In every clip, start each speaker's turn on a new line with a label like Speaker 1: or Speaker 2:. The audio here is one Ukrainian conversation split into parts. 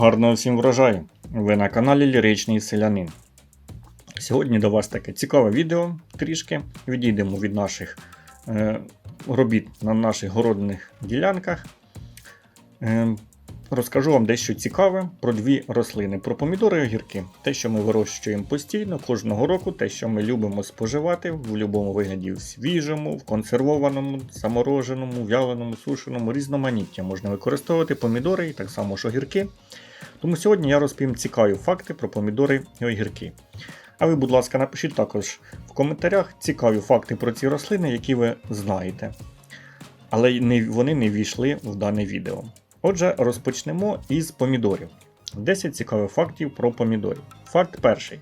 Speaker 1: Гарного всім врожаю! Ви на каналі Ліричний Селянин. Сьогодні до вас таке цікаве відео трішки. Відійдемо від наших е, робіт на наших городних ділянках. Е, розкажу вам дещо цікаве про дві рослини: про помідори і огірки. Те, що ми вирощуємо постійно кожного року, те, що ми любимо споживати в будь-якому вигляді в свіжому, в консервованому, замороженому, вяленому, сушеному, різноманіття можна використовувати помідори і так само ж огірки. Тому сьогодні я розповім цікаві факти про помідори і огірки. А ви, будь ласка, напишіть також в коментарях цікаві факти про ці рослини, які ви знаєте. Але вони не ввійшли в дане відео. Отже, розпочнемо із помідорів. 10 цікавих фактів про помідорів. Факт перший.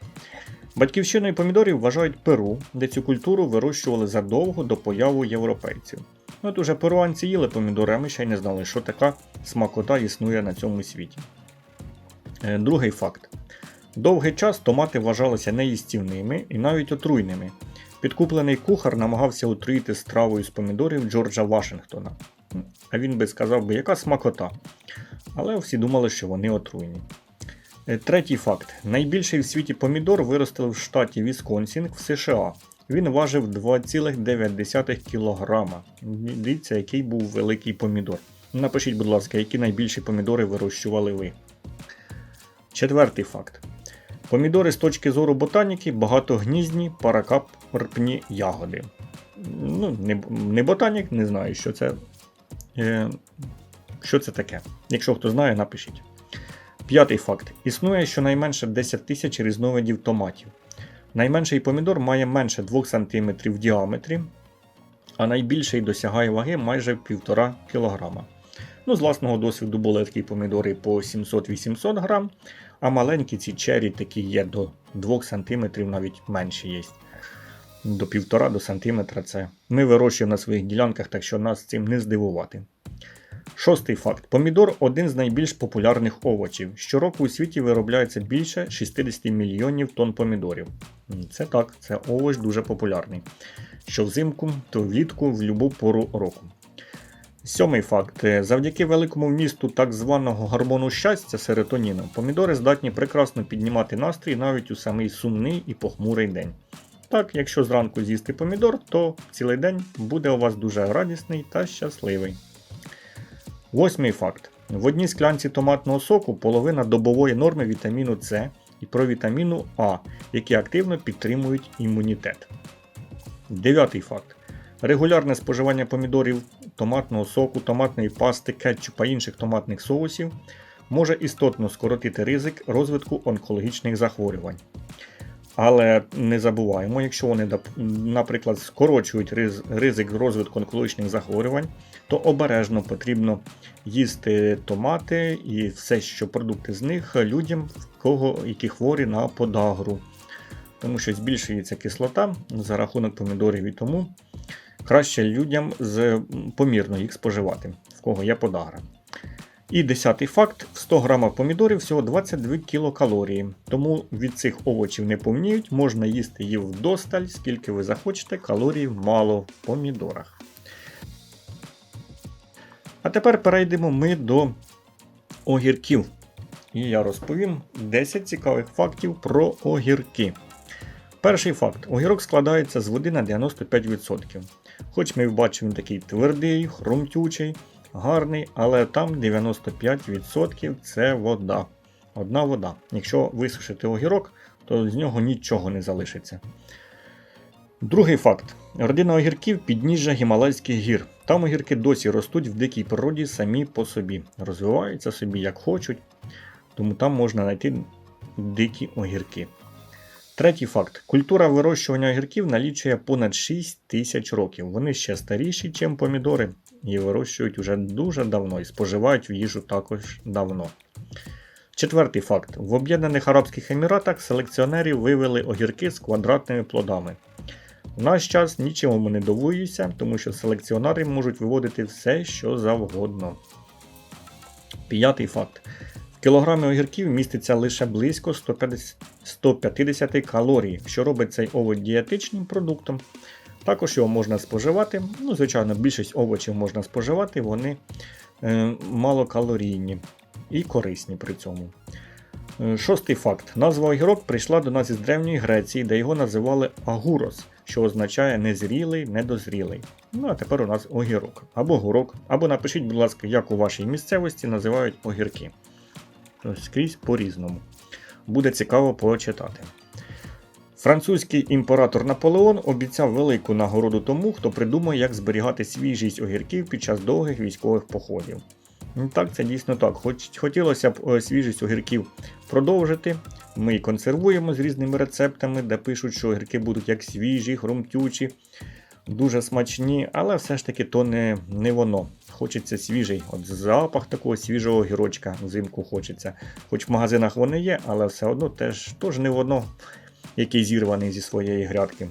Speaker 1: Батьківщиною помідорів вважають Перу, де цю культуру вирощували задовго до появу європейців. От уже перуанці їли помідори, а ми ще й не знали, що така смакота існує на цьому світі. Е, Другий факт. Довгий час томати вважалися неїстівними і навіть отруйними. Підкуплений кухар намагався отруїти стравою з помідорів Джорджа Вашингтона. А він би сказав би, яка смакота. Але всі думали, що вони отруйні. Е, Третій факт. Найбільший в світі помідор виростили в штаті Вісконсін в США. Він важив 2,9 кг. Дивіться, який був великий помідор. Напишіть, будь ласка, які найбільші помідори вирощували ви. Четвертий факт. Помідори з точки зору ботаніки багатогніздні паракапрпні ягоди. Ну, не, не ботанік, не знаю, що це, е, що це таке. Якщо хто знає, напишіть. П'ятий факт. Існує щонайменше 10 тисяч різновидів томатів. Найменший помідор має менше 2 см в діаметрі, а найбільший досягає ваги майже 1,5 кг. Ну, з власного досвіду були такі помідори по 700-800 грам, а маленькі ці чері такі є до 2 см, навіть менші є. До 1,5 до сантиметра це. Ми вирощуємо на своїх ділянках, так що нас цим не здивувати. Шостий факт. Помідор один з найбільш популярних овочів. Щороку у світі виробляється більше 60 мільйонів тонн помідорів. Це так, це овоч дуже популярний. Що взимку, то влітку в будь-яку пору року. Сьомий факт. Е, Завдяки великому вмісту так званого гормону щастя серотоніну, помідори здатні прекрасно піднімати настрій навіть у самий сумний і похмурий день. Так, якщо зранку з'їсти помідор, то цілий день буде у вас дуже радісний та щасливий. Восьмий факт. В одній склянці томатного соку половина добової норми вітаміну С і провітаміну А, які активно підтримують імунітет. Дев'ятий факт. Регулярне споживання помідорів, томатного соку, томатної пасти, кетчупа інших томатних соусів може істотно скоротити ризик розвитку онкологічних захворювань. Але не забуваємо, якщо вони, наприклад, скорочують ризик розвитку онкологічних захворювань, то обережно потрібно їсти томати і все, що продукти з них людям, кого які хворі на подагру. Тому що збільшується кислота за рахунок помідорів і тому краще людям з помірно їх споживати, в кого є подагра. І десятий факт: в 100 грамах помідорів всього 22 кілокалорії. Тому від цих овочів не повніють, можна їсти їх вдосталь, скільки ви захочете, калорій мало в помідорах. А тепер перейдемо ми до огірків. І я розповім 10 цікавих фактів про огірки. Перший факт: огірок складається з води на 95%. Хоч ми бачимо такий твердий, хрумтючий, гарний, але там 95% це вода. Одна вода. Якщо висушити огірок, то з нього нічого не залишиться. Другий факт: родина огірків підніжжя Гімалайських гір. Там огірки досі ростуть в дикій природі самі по собі, розвиваються собі як хочуть, тому там можна знайти дикі огірки. Третій факт: культура вирощування огірків налічує понад 6 тисяч років. Вони ще старіші, ніж помідори, і вирощують уже дуже давно і споживають в їжу також давно. Четвертий факт: в Об'єднаних Арабських Еміратах селекціонерів вивели огірки з квадратними плодами. В наш час нічому не дивуюся, тому що селекціонери можуть виводити все, що завгодно. П'ятий факт. В кілограмі огірків міститься лише близько 150, 150 калорій, що робить цей овоч дієтичним продуктом. Також його можна споживати. Ну, звичайно, більшість овочів можна споживати, вони е, малокалорійні. і корисні при цьому. Е, Шостий факт. Назва огірок прийшла до нас із Древньої Греції, де його називали агурос, що означає незрілий, недозрілий. Ну а тепер у нас огірок. Або гурок, або напишіть, будь ласка, як у вашій місцевості називають огірки. Скрізь по-різному. Буде цікаво почитати. Французький імператор Наполеон обіцяв велику нагороду тому, хто придумає, як зберігати свіжість огірків під час довгих військових походів. Ну, Так, це дійсно так. Хоч хотілося б е, свіжість огірків продовжити. Ми і консервуємо з різними рецептами, де пишуть, що огірки будуть як свіжі, хрумтючі, дуже смачні, але все ж таки то не, не воно. Хочеться свіжий. От запах такого свіжого гірочка взимку хочеться. Хоч в магазинах вони є, але все одно теж, теж не воно, який зірваний зі своєї грядки.